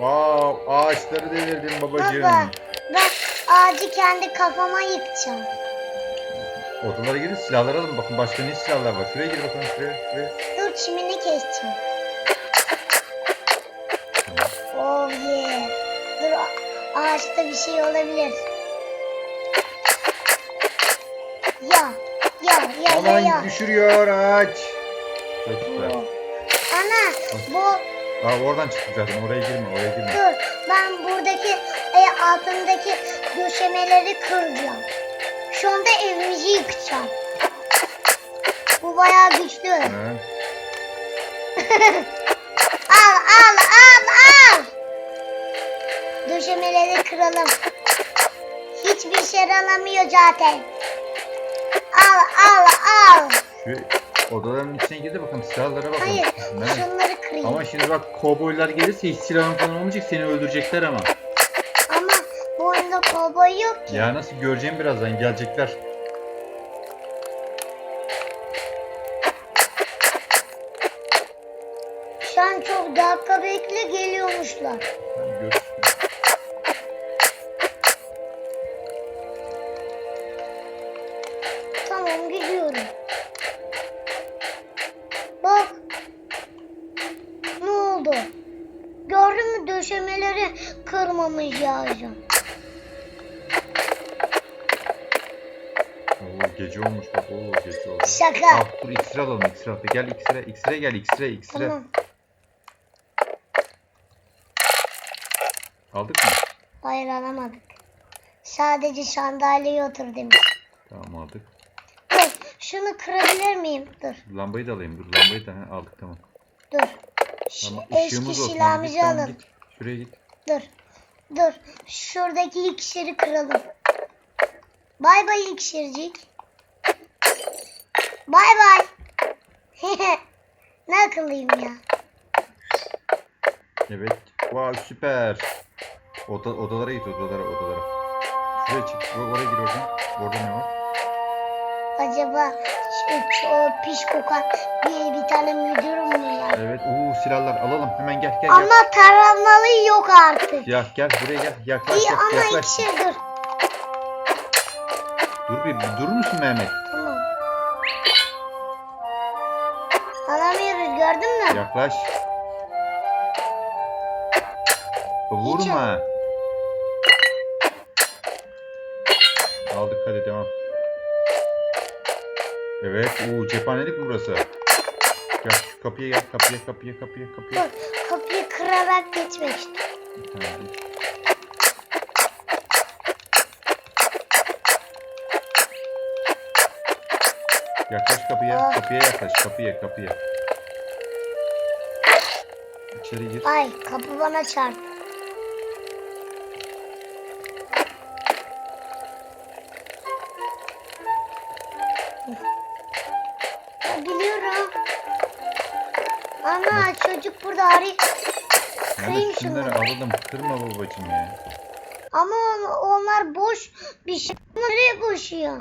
Ağaçları devirdim babacığım. Baba ben ağacı kendi kafama yıkacağım. Odalara girin silahları alın. Bakın başka ne silahlar var. Şuraya gir bakalım şuraya. şuraya. Dur çimini keseceğim. Oh yeah. Dur ağaçta bir şey olabilir. Ya ya ya ya ya. Aman düşürüyor ağaç. Çok güzel. Ana bu Aa, oradan zaten. Oraya girme. Oraya girme. dur ben buradaki e, altındaki döşemeleri kıracağım. Şu anda evimizi yıkacağım. Bu bayağı güçlü. Al al al al. Döşemeleri kıralım. Hiçbir şey alamıyor zaten. Al al al. Şu odaların içine gir de bakalım silahlara bakalım. Hayır Mehmet. şunları kırayım. Ama şimdi bak kovboylar gelirse hiç silahın falan olmayacak seni öldürecekler ama. Ama bu oyunda kovboy yok ki. Ya nasıl göreceğim birazdan gelecekler. An çok dakika bekle geliyormuşlar. Görüşürüz. Tamam gidiyorum. Döşemeleri kırmamış yağacağım. Oo gece olmuş bak. Oo gece oldu. Şaka. Ah dur iksir alalım iksir al. Gel iksire iksire gel iksire iksire. Tamam. Aldık mı? Hayır alamadık. Sadece sandalyeye otur demiş. Tamam aldık. Dur, şunu kırabilir miyim? Dur, Lambayı da alayım dur lambayı da ha, aldık tamam. dur. Tamam eski silahımızı alın. git. Şuraya git. Dur, dur. Şuradaki iksiri kıralım. Bay bay iksircik. Bay bay. ne akıllıyım ya. Evet. Wow süper. Oda, odalara git odalara odalara. Şuraya çık. Or- Oraya gir oradan. Orada ne var? Acaba şu, şu piş kokan bir, bir tane müdürüm mü var? Evet. Oo silahlar alalım. Hemen gel gel gel. Ama taramalı yok artık. Ya gel buraya gel. Yaklaş İyi yak- ama yaklaş. iksir dur. Dur bir bir durur musun Mehmet? Tamam. Alamıyoruz gördün mü? Yaklaş. Vurma. Aldık hadi devam. Evet. Oo cephanelik burası? Gel şu kapıya gel. Kapıya kapıya kapıya kapıya. Dur, kapıyı kırarak geçmek istiyorum. Tamam. Yaklaş kapıya, Ah. kapıya yaklaş, kapıya, kapıya. İçeri gir. Ay kapı bana çarptı. Biliyorum. Ana çocuk burada arıyor. Kırayım şunları şunları. alalım, kırma babacım ya. Ama on- onlar boş bir şey. Nereye boşuyor?